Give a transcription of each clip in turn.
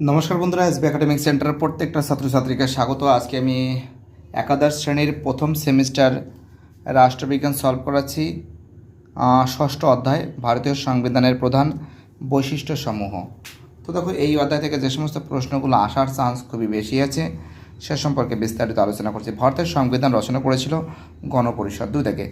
নমস্কার বন্ধুরা SB academic সেন্টারের প্রত্যেকটা ছাত্রছাত্রীকে স্বাগত। আজকে আমি একাদশ শ্রেণির প্রথম সেমিস্টার রাষ্ট্রবিজ্ঞান সলভ করাচ্ছি। ষষ্ঠ অধ্যায়, ভারতীয় সংবিধানের প্রধান বৈশিষ্ট্যসমূহ। তো দেখো, এই অধ্যায় থেকে যে সমস্ত প্রশ্নগুলো আসার চান্স খুবই বেশি আছে, সে সম্পর্কে বিস্তারিত আলোচনা করছি। ভারতের সংবিধান রচনা করেছিল গণপরিষদ দুই থেকে।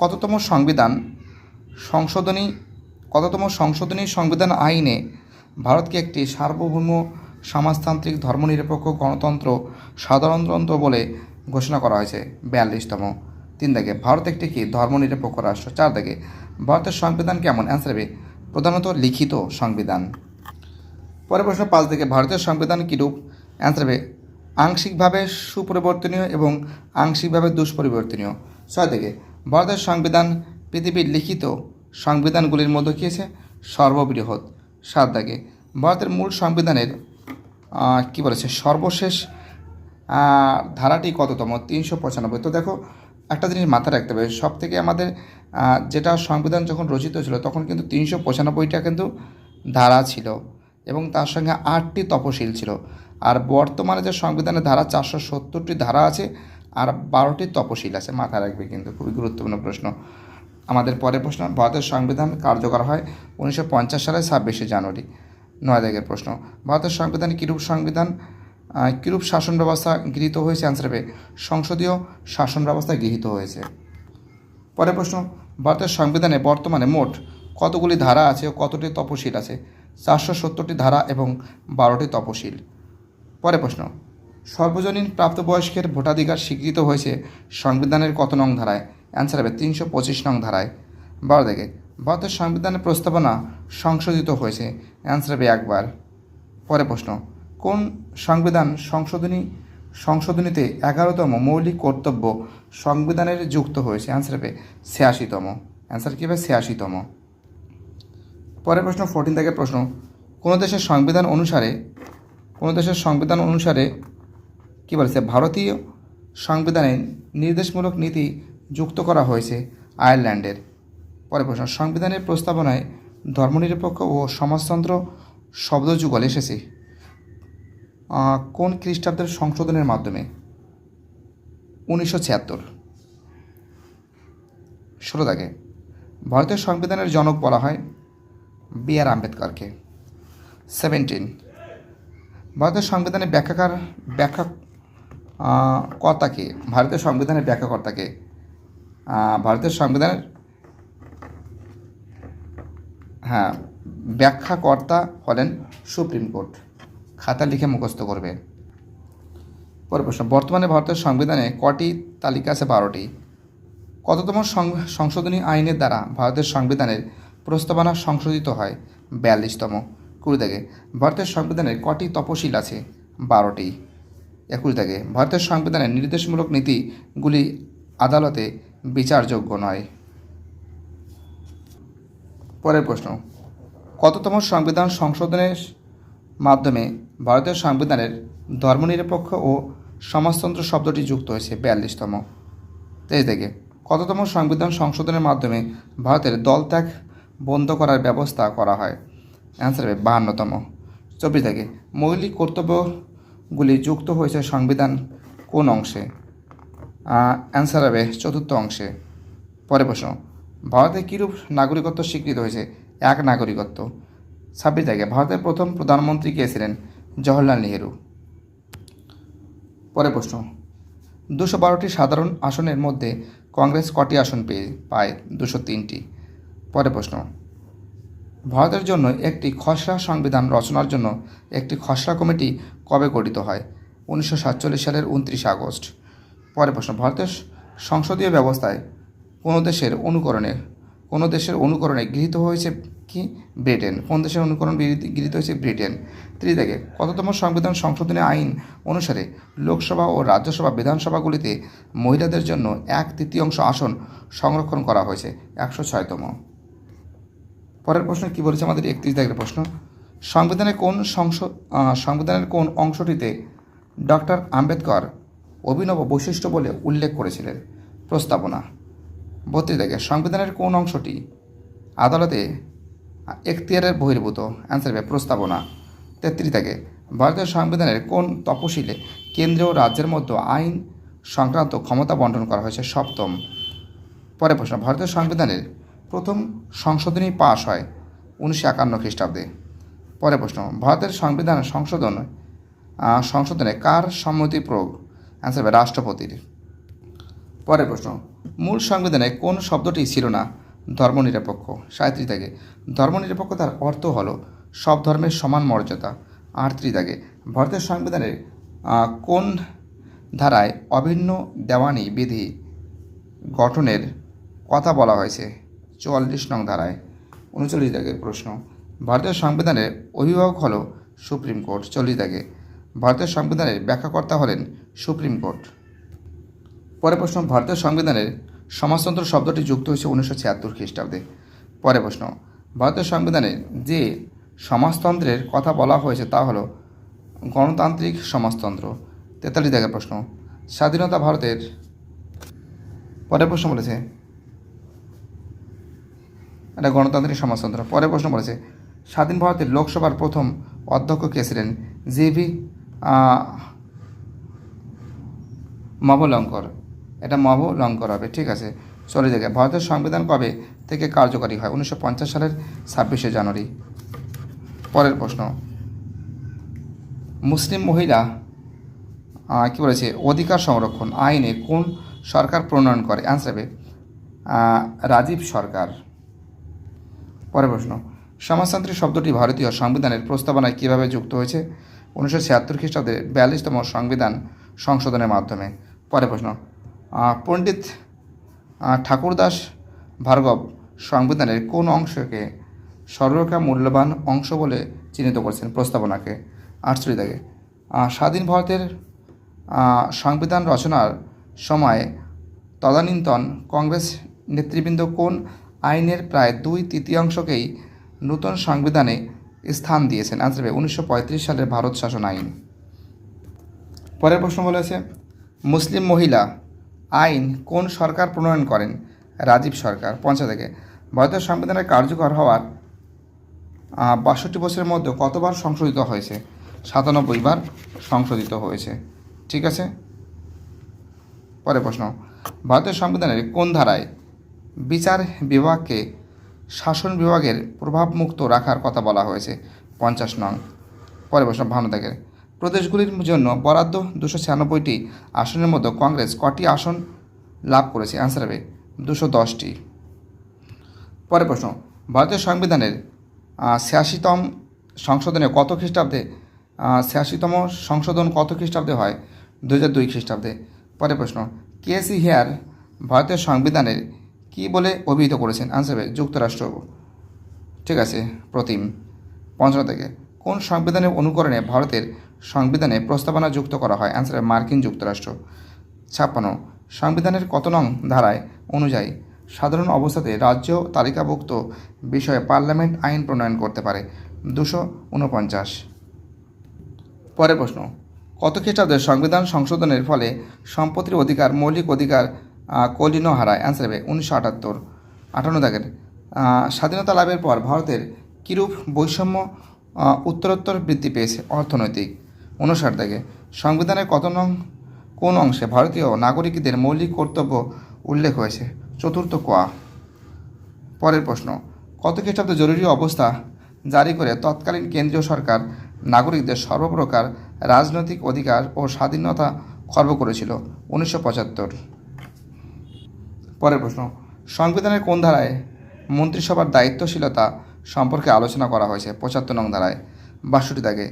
কততম সংবিধান সংশোধনী, কততম সংশোধনী সংবিধান আইনে ভারতকে একটি সার্বভৌম সমাজতান্ত্রিক ধর্মনিরপেক্ষ গণতন্ত্র সাধারণতন্ত্র বলে ঘোষণা করা হয়েছে। বিয়াল্লিশতম। তিন থেকে ভারত একটি কি ধর্মনিরপেক্ষ রাষ্ট্র? চার থেকে ভারতের সংবিধান কেমন? অ্যান্সার হবে, প্রধানত লিখিত সংবিধান। পরের প্রশ্ন, পাঁচ থেকে ভারতের সংবিধান কীরূপ? অ্যান্সার হবে, আংশিকভাবে সুপরিবর্তনীয় এবং আংশিকভাবে দুষ্পরিবর্তনীয়। ছয় থেকে ভারতের সংবিধান পৃথিবীর লিখিত সংবিধানগুলির মধ্যে কী আছে? সর্ববৃহৎ। সাত থেকে ভারতের মূল সংবিধানের কী বলেছে, সর্বশেষ ধারাটি কততম? তিনশো পঁচানব্বই। তো দেখো, একটা জিনিস মাথায় রাখতে হবে। সব থেকে আমাদের যেটা সংবিধান যখন রচিত ছিল, তখন কিন্তু তিনশো পঁচানব্বইটা কিন্তু ধারা ছিল এবং তার সঙ্গে আটটি তপশিল ছিল। আর বর্তমানে যে সংবিধানের ধারা, চারশো সত্তরটি ধারা আছে, আর বারোটি তপশিল আছে। মাথায় রাখবে কিন্তু, খুবই গুরুত্বপূর্ণ প্রশ্ন। আমাদের পরের প্রশ্ন, ভারতের সংবিধান কার্যকর হয় উনিশশো সালের ছাব্বিশে জানুয়ারি। নয় দাগের প্রশ্ন, ভারতের সংবিধান কিরূপ সংবিধান কিরূপ শাসন ব্যবস্থা গৃহীত হয়েছে? অ্যান্সার হবে, সংসদীয় শাসন ব্যবস্থা গৃহীত হয়েছে। পরের প্রশ্ন, ভারতের সংবিধানে বর্তমানে মোট কতগুলি ধারা আছে ও কতটি তপশিল আছে? চারশো সত্তরটি ধারা এবং বারোটি তপশিল। পরে প্রশ্ন, সর্বজনীন প্রাপ্তবয়স্কের ভোটাধিকার স্বীকৃত হয়েছে সংবিধানের কত নং ধারায়? অ্যান্সার হবে তিনশো পঁচিশ নং ধারায়। বারো থেকে ভারতের সংবিধানের প্রস্তাবনা সংশোধিত হয়েছে। অ্যান্সার হবে একবার। পরে প্রশ্ন, কোন সংবিধান সংশোধনী, সংশোধনীতে এগারোতম মৌলিক কর্তব্য সংবিধানের যুক্ত হয়েছে? অ্যান্সার হবে ছিয়াশিতম। অ্যান্সার কী হবে? ছিয়াশিতম। পরের প্রশ্ন ফোরটিন থেকে প্রশ্ন, কোনো দেশের সংবিধান অনুসারে, কোনো দেশের সংবিধান অনুসারে কী বলেছে? ভারতীয় সংবিধানে নির্দেশমূলক নীতি যুক্ত করা হয়েছে আয়ারল্যান্ডের। পরে প্রশ্ন, সংবিধানের প্রস্তাবনায় ধর্মনিরপেক্ষ ও সমাজতন্ত্র শব্দযুগল এসেছে। কোন খ্রিস্টাব্দের সংশোধনের মাধ্যমে? উনিশশো ছিয়াত্তর। ষোলো দাগে ভারতের সংবিধানের জনক বলা হয় বি আর আম্বেদকরকে। সেভেন্টিন ভারতের সংবিধানের ব্যাখ্যাকার, ব্যাখ্যা কর্তাকে ভারতের সংবিধানের ব্যাখ্যাকর্তাকে ভারতের সংবিধানের হ্যাঁ ব্যাখ্যাকর্তা হলেন সুপ্রিম কোর্ট। খাতা লিখে মুখস্থ করবে। পরের প্রশ্ন, বর্তমানে ভারতের সংবিধানে কটি তালিকা আছে বারোটি? কততম সংশোধনী আইনের দ্বারা ভারতের সংবিধানের প্রস্তাবনা সংশোধিত হয়? বিয়াল্লিশতম। কুড়ি থেকে, ভারতের সংবিধানের কটি তপশিল আছে? বারোটি। একুশ থেকে, ভারতের সংবিধানের নির্দেশমূলক নীতিগুলি আদালতে বিচারযোগ্য নয়। পরের প্রশ্ন, কততম সংবিধান সংশোধনের মাধ্যমে ভারতের সংবিধানের ধর্মনিরপেক্ষ ও সমাজতন্ত্র শব্দটি যুক্ত হয়েছে? বিয়াল্লিশতম। তেইশ থেকে, কততম সংবিধান সংশোধনের মাধ্যমে ভারতের দল ত্যাগ বন্ধ করার ব্যবস্থা করা হয়? অ্যান্সার হবে বাহান্নতম। চব্বিশ থেকে, মৌলিক কর্তব্যগুলি যুক্ত হয়েছে সংবিধান কোন অংশে? অ্যান্সার হবে চতুর্থ অংশে। পরে প্রশ্ন, ভারতে কীরূপ নাগরিকত্ব স্বীকৃত হয়েছে? এক নাগরিকত্ব। ছাব্বিশ থেকে ভারতের প্রথম প্রধানমন্ত্রী কে ছিলেন? জওহরলাল নেহেরু। পরে প্রশ্ন, দুশো বারোটি সাধারণ আসনের মধ্যে কংগ্রেস কটি আসন পেয়ে, পায় দুশো তিনটি? পরে প্রশ্ন, ভারতের জন্য একটি খসড়া সংবিধান রচনার জন্য একটি খসড়া কমিটি কবে গঠিত হয়? উনিশশো সাতচল্লিশ সালের উনত্রিশে আগস্ট। পরে প্রশ্ন, ভারতের সংসদীয় ব্যবস্থায় কোনো দেশের অনুকরণে, কোনো দেশের অনুকরণে গৃহীত হয়েছে কি ব্রিটেন? কোন দেশের অনুকরণ গৃহীত- হয়েছে ব্রিটেন? ত্রি থেকে কততম সংবিধান সংশোধনী আইন অনুসারে লোকসভা ও রাজ্যসভা বিধানসভাগুলিতে মহিলাদের জন্য এক তৃতীয়াংশ আসন সংরক্ষণ করা হয়েছে, একশো ছয়তম? পরের প্রশ্ন, কি বলেছে আমাদের একত্রিশ দাগের প্রশ্ন? সংবিধানের কোন সংসদ সংবিধানের কোন অংশটিতে ডক্টর আম্বেদকর অভিনব বৈশিষ্ট্য বলে উল্লেখ করেছিলেন প্রস্তাবনা। বত্রিশ দাগে সংবিধানের কোন অংশটি? আদালতে এখতিয়ারের বহির্ভূত। অ্যান্সার হবে প্রস্তাবনা। তেত্রিশ থেকে ভারতীয় সংবিধানের কোন তপশিলে কেন্দ্র ও রাজ্যের মধ্যে আইন সংক্রান্ত ক্ষমতা বন্টন করা হয়েছে? সপ্তম। পরে প্রশ্ন, ভারতীয় সংবিধানের প্রথম সংশোধনী পাশ হয় উনিশশো একান্ন খ্রিস্টাব্দে। পরে প্রশ্ন, ভারতের সংবিধান সংশোধন সংশোধনে কার সম্মতি প্রয়োগ? অ্যান্সার হবে রাষ্ট্রপতির পরের প্রশ্ন, মূল সংবিধানে কোন শব্দটি ছিল না? ধর্মনিরপেক্ষ। সাঁত্রিশ থেকে ধর্মনিরপেক্ষতার অর্থ হলো সব ধর্মের সমান মর্যাদা। আটত্রিশ থেকে ভারতের সংবিধানের কোন ধারায় অভিন্ন দেওয়ানি বিধি গঠনের কথা বলা হয়েছে? চুয়াল্লিশ নং ধারায়। উনচল্লিশ দাগের প্রশ্ন ভারতীয় সংবিধানের অভিভাবক হল সুপ্রিম কোর্ট। চল্লিশ দাগে, ভারতের সংবিধানের ব্যাখ্যাকর্তা হলেন সুপ্রিম কোর্ট। পরে প্রশ্ন, ভারতীয় সংবিধানের সমাজতন্ত্র শব্দটি যুক্ত হয়েছে উনিশশো ছিয়াত্তর খ্রিস্টাব্দে। পরে প্রশ্ন, ভারতীয় সংবিধানে যে সমাজতন্ত্রের কথা বলা হয়েছে তা হলো গণতান্ত্রিক সমাজতন্ত্র। তেতাল্লিশ দাগের প্রশ্ন, স্বাধীনতা ভারতের পরের প্রশ্ন বলেছে, এটা গণতান্ত্রিক সমাজতন্ত্র। পরের প্রশ্ন বলেছে, স্বাধীন ভারতের লোকসভার প্রথম অধ্যক্ষ কে ছিলেন? জিভি মবলঙ্কর এটা মবলঙ্কর হবে, ঠিক আছে? চলে যাবে ভারতের সংবিধান কবে থেকে কার্যকরী হয়? উনিশশো পঞ্চাশ সালের ছাব্বিশে জানুয়ারি। পরের প্রশ্ন। মুসলিম মহিলা কি বলেছে? অধিকার সংরক্ষণ আইনে কোন সরকার প্রণয়ন করে? অ্যান্সার হবে রাজীব সরকার। পরের প্রশ্ন। সমাজতান্ত্রিক শব্দটি ভারতীয় সংবিধানের প্রস্তাবনায় কীভাবে যুক্ত হয়েছে? উনিশশো ছিয়াত্তর খ্রিস্টাব্দে বিয়াল্লিশতম সংবিধান সংশোধনের মাধ্যমে। পরের প্রশ্ন। পণ্ডিত ঠাকুরদাস ভার্গব সংবিধানের কোন অংশকে সর্বকা মূল্যবান অংশ বলে চিহ্নিত করেছেন প্রস্তাবনাকে? আটচল্লিশ দাগে। স্বাধীন ভারতের সংবিধান রচনার সময় তদানীন্তন কংগ্রেস নেতৃবৃন্দ কোন আইনের প্রায় দুই তৃতীয়াংশকেই নূতন সংবিধানে স্থান দিয়েছেন? আনসার উনিশশো সালের ভারত শাসন আইন। পরের প্রশ্ন বলেছে মুসলিম মহিলা আইন কোন সরকার প্রণয়ন করেন? রাজীব সরকার পঞ্চাশ থেকে। ভারতের সংবিধানের কার্যকর হওয়ার বাষট্টি বছরের মধ্যে কতবার সংশোধিত হয়েছে? সাতানব্বই বার সংশোধিত হয়েছে। ঠিক আছে? পরে প্রশ্ন। ভারতের সংবিধানের কোন ধারায় বিচার বিভাগকে শাসন বিভাগের প্রভাবমুক্ত রাখার কথা বলা হয়েছে? পঞ্চাশ নং। পরে প্রশ্ন ভালো থাকে। প্রদেশগুলির জন্য বরাদ্দ দুশো ছিয়ানব্বইটি আসনের মধ্যে কংগ্রেস কটি আসন লাভ করেছে? অ্যান্সার হবে দুশো দশটি। পরের প্রশ্ন, ভারতীয় সংবিধানের ছিয়াশিতম সংশোধনে কত খ্রিস্টাব্দে ছিয়াশিতম সংশোধন কত খ্রিস্টাব্দে হয়? দু হাজার দুই খ্রিস্টাব্দে। পরের প্রশ্ন, কে সি হেয়ার ভারতীয় সংবিধানের কী বলে অভিহিত করেছেন? আনসার হবে যুক্তরাষ্ট্র। ঠিক আছে, প্রতিম। পঞ্চম থেকে, কোন সংবিধানের অনুকরণে ভারতের সংবিধানে প্রস্তাবনা যুক্ত করা হয়। অ্যান্সার মার্কিন যুক্তরাষ্ট্র। ছাপ্পান্ন। সংবিধানের কত নং ধারায় অনুযায়ী সাধারণ অবস্থাতে রাজ্য তালিকাভুক্ত বিষয়ে পার্লামেন্ট আইন প্রণয়ন করতে পারে। দুশো উনপঞ্চাশ পরের প্রশ্ন। কত খ্রিস্টাব্দে সংবিধান সংশোধনের ফলে সম্পত্তির অধিকার, মৌলিক অধিকার কলিন হারায়? অ্যান্সার হবে উনিশশো আটাত্তর। আটান্ন দাগের স্বাধীনতা লাভের পর ভারতের কিরূপ বৈষম্য উত্তরোত্তর বৃদ্ধি পেয়েছে? অর্থনৈতিক। উনষাট দাগে সংবিধানের কত নং, কোন অংশে ভারতীয় নাগরিকদের মৌলিক কর্তব্য উল্লেখ হয়েছে? চতুর্থ কোয়া পরের প্রশ্ন, কত খ্রিস্টাব্দে জরুরি অবস্থা জারি করে তৎকালীন কেন্দ্রীয় সরকার নাগরিকদের সর্বপ্রকার রাজনৈতিক অধিকার ও স্বাধীনতা খর্ব করেছিল? উনিশশো পঁচাত্তর। পরের প্রশ্ন, সংবিধানের কোন ধারায় মন্ত্রিসভার দায়িত্বশীলতা সম্পর্কে আলোচনা করা হয়েছে? পঁচাত্তর নং ধারায়। বাষট্টি দাগে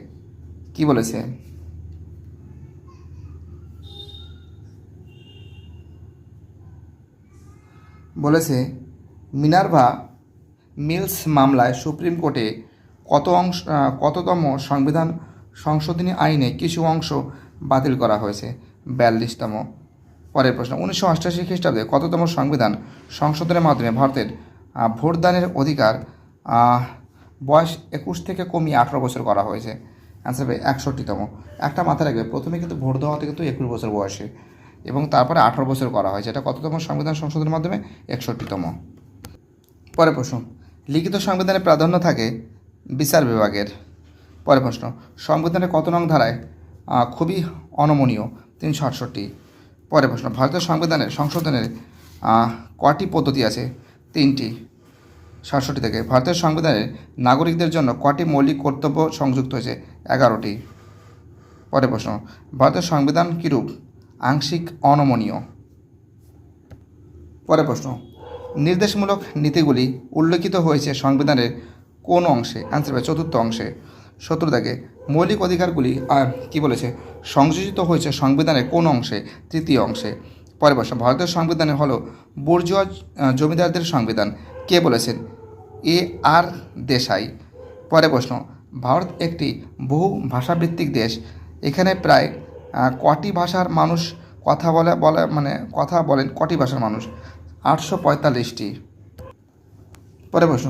কি বলেছে? বলেছে, মিনার্ভা মিলস মামলায় সুপ্রিম কোর্টে কত অংশ কততম সংবিধান সংশোধনী আইনে কিছু অংশ বাতিল করা হয়েছে? বিয়াল্লিশতম। পরের প্রশ্ন, উনিশশো অষ্টাশি খ্রিস্টাব্দে কততম সংবিধান সংশোধনের মাধ্যমে ভারতের ভোটদানের অধিকার বয়স একুশ থেকে কমিয়ে আঠারো বছর করা হয়েছে? অ্যান্সার হবে একষট্টিতম। একটা মাথায় রাখবে, প্রথমে কিন্তু ভোট দেওয়া হতে কিন্তু একুশ বছর বয়সে এবং তারপরে আঠারো বছর করা হয়েছে এটা কততম সংবিধান সংশোধনের মাধ্যমে? একষট্টিতম। পরের প্রশ্ন, লিখিত সংবিধানে প্রাধান্য থাকে বিচার বিভাগের। পরের প্রশ্ন সংবিধানের কত নং ধারায় খুবই অনমনীয়, তিনশো আটষট্টি। পরের প্রশ্ন, ভারতীয় সংবিধানের সংশোধনের কটি পদ্ধতি আছে? তিনটি। সাতষট্টি থেকে। ভারতের সংবিধানের নাগরিকদের জন্য কটি মৌলিক কর্তব্য সংযুক্ত হয়েছে? এগারোটি। পরের প্রশ্ন, ভারতের সংবিধান কীরূপ? আংশিক, অনমনীয়। পরের প্রশ্ন, নির্দেশমূলক নীতিগুলি উল্লেখিত হয়েছে সংবিধানের কোন অংশে? অ্যান্সার হবে চতুর্থ অংশে। সত্তর থেকে, মৌলিক অধিকারগুলি কি বলেছে? সংযোজিত হয়েছে সংবিধানের কোন অংশে? তৃতীয় অংশে। পরের প্রশ্ন, ভারতের সংবিধানে হলো বুর্জুয়া জমিদারদের সংবিধান। কে বলেছেন? এ আর দেশাই। পরে প্রশ্ন, ভারত একটি বহু ভাষাভিত্তিক দেশ। এখানে প্রায় কটি ভাষার মানুষ কথা বলে বলে মানে কথা বলেন, কটি ভাষার মানুষ? আটশো পঁয়তাল্লিশটি। পরে প্রশ্ন,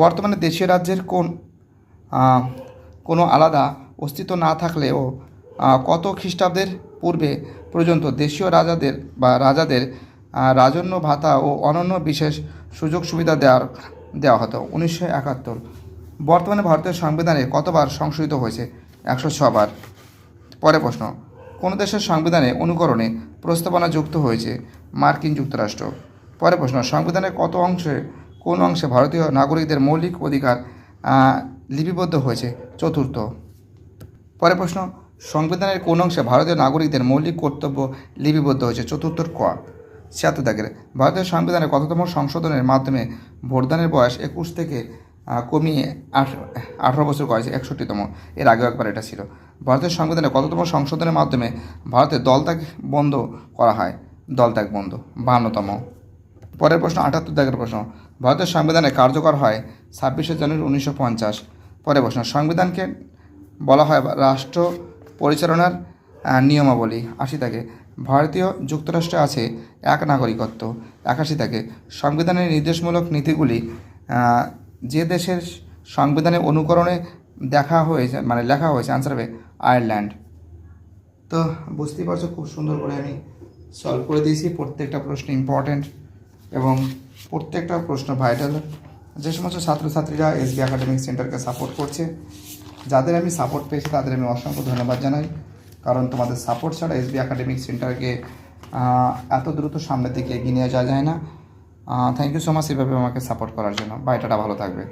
বর্তমানে দেশীয় রাজ্যের কোন কোনো আলাদা অস্তিত্ব না থাকলেও কত খ্রিস্টাব্দের পূর্বে পর্যন্ত দেশীয় রাজাদের বা রাজাদের রাজন্য ভাতা ও অনন্য বিশেষ সুযোগ সুবিধা দেওয়ার দেওয়া হতো। উনিশশো একাত্তর। বর্তমানে ভারতের সংবিধানে কতবার সংশোধিত হয়েছে? একশো ছবার। পরে প্রশ্ন। কোন দেশের সংবিধানে অনুকরণে প্রস্তাবনা যুক্ত হয়েছে? মার্কিন যুক্তরাষ্ট্র। পরে প্রশ্ন। সংবিধানের কত অংশে, কোন অংশে ভারতীয় নাগরিকদের মৌলিক অধিকার লিপিবদ্ধ হয়েছে? চতুর্থ। পরে প্রশ্ন। সংবিধানের কোন অংশে ভারতীয় নাগরিকদের মৌলিক কর্তব্য লিপিবদ্ধ হয়েছে? চতুর্থর ক। ছিয়াত্তর দাগের। ভারতীয় সংবিধানের কততম সংশোধনের মাধ্যমে ভোটদানের বয়স একুশ থেকে কমিয়ে আঠ, আঠারো বছর করেছে একষট্টিতম? এর আগেও একবার এটা ছিল। ভারতের সংবিধানে কততম সংশোধনের মাধ্যমে ভারতের দলত্যাগ বন্ধ করা হয়? দলত্যাগ বন্ধ, বাহান্নতম। পরের প্রশ্ন, আটাত্তর দাগের প্রশ্ন। ভারতের সংবিধানে কার্যকর হয় ছাব্বিশে জানুয়ারি উনিশশো পঞ্চাশ। পরের প্রশ্ন, সংবিধানকে বলা হয় রাষ্ট্র পরিচালনার নিয়মাবলী। আশি থেকে ভারতীয় যুক্তরাষ্ট্রে আছে এক নাগরিকত্ব। একাশি থেকে সংবিধানের নির্দেশমূলক নীতিগুলি যে দেশের সংবিধানে অনুকরণে দেখা হয়েছে মানে লেখা হয়েছে আনসার হবে আয়ারল্যান্ড। তো বুঝতেই পারছ, খুব সুন্দর করে আমি সলভ করে দিয়েছি। প্রত্যেকটা প্রশ্ন ইম্পর্ট্যান্ট এবং প্রত্যেকটা প্রশ্ন ভাইটাল যে সমস্ত ছাত্রছাত্রীরা এসবি একাডেমিক সেন্টারকে সাপোর্ট করছে, যাদের আমি সাপোর্ট পেয়েছি, তাদের আমি অসংখ্য ধন্যবাদ জানাই। কারণ তোমাদের সাপোর্ট ছাড়া এসবি একাডেমিক সেন্টারকে এত দ্রুত সামনের দিকে এগিয়ে নিয়ে যাওয়া যায় না। থ্যাংক ইউ সো মাচ এভাবে আমাকে সাপোর্ট করার জন্য। বাইটাটা ভালো থাকবে